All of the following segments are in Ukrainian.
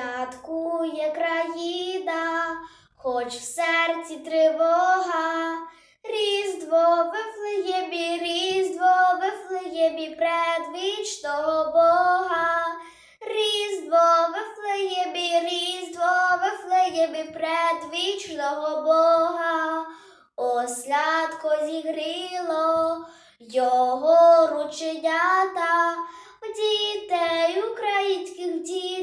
Святкує країна, хоч в серці тривога. Різдво Вифлеємі, Різдво Вифлеємі предвічного Бога. Різдво Вифлеємі, Різдво Вифлеємі предвічного Бога. Ослядко зігріло його рученята. Дітей українських дітей,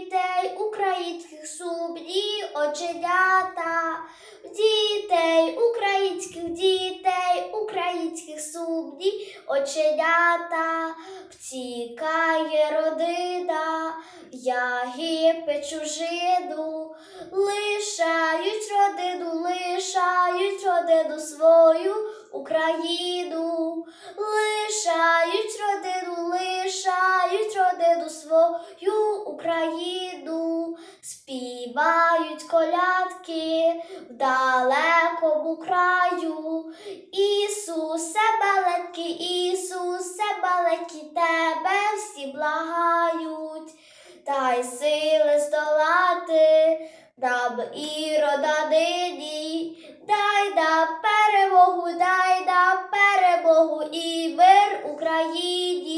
українських сумні оченята. Дітей українських дітей, українських сумні оченята. Втікає родина, яги чужину, лишають родину, лишають родину свою Україну, лишають родину, лишають родину свою Україну, співають колядки в далекому краю. Ісусе маленький, Ісусе маленький, тебе всі благають, дай сили здолати нам ірода нині, дай нам перемогу, дай нам перемогу і мир Україні.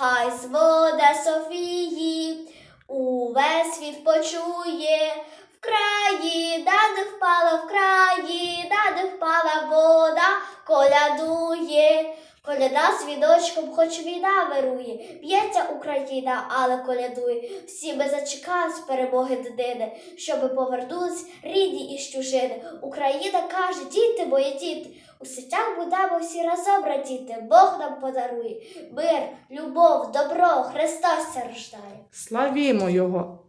Хай звода Софії увесь світ почує. В краї, да впала, в краї, да не впала вода, колядує. Коляда з віночком, хоч війна вирує, б'ється Україна, але колядує. Всі ми зачекаємо з перемоги дитини, щоби повернулись рідні із чужини. Україна каже, діти мої діти, у світях будемо всі разом радіти. Бог нам подарує мир, любов, добро, Христос рождає. Славімо Його!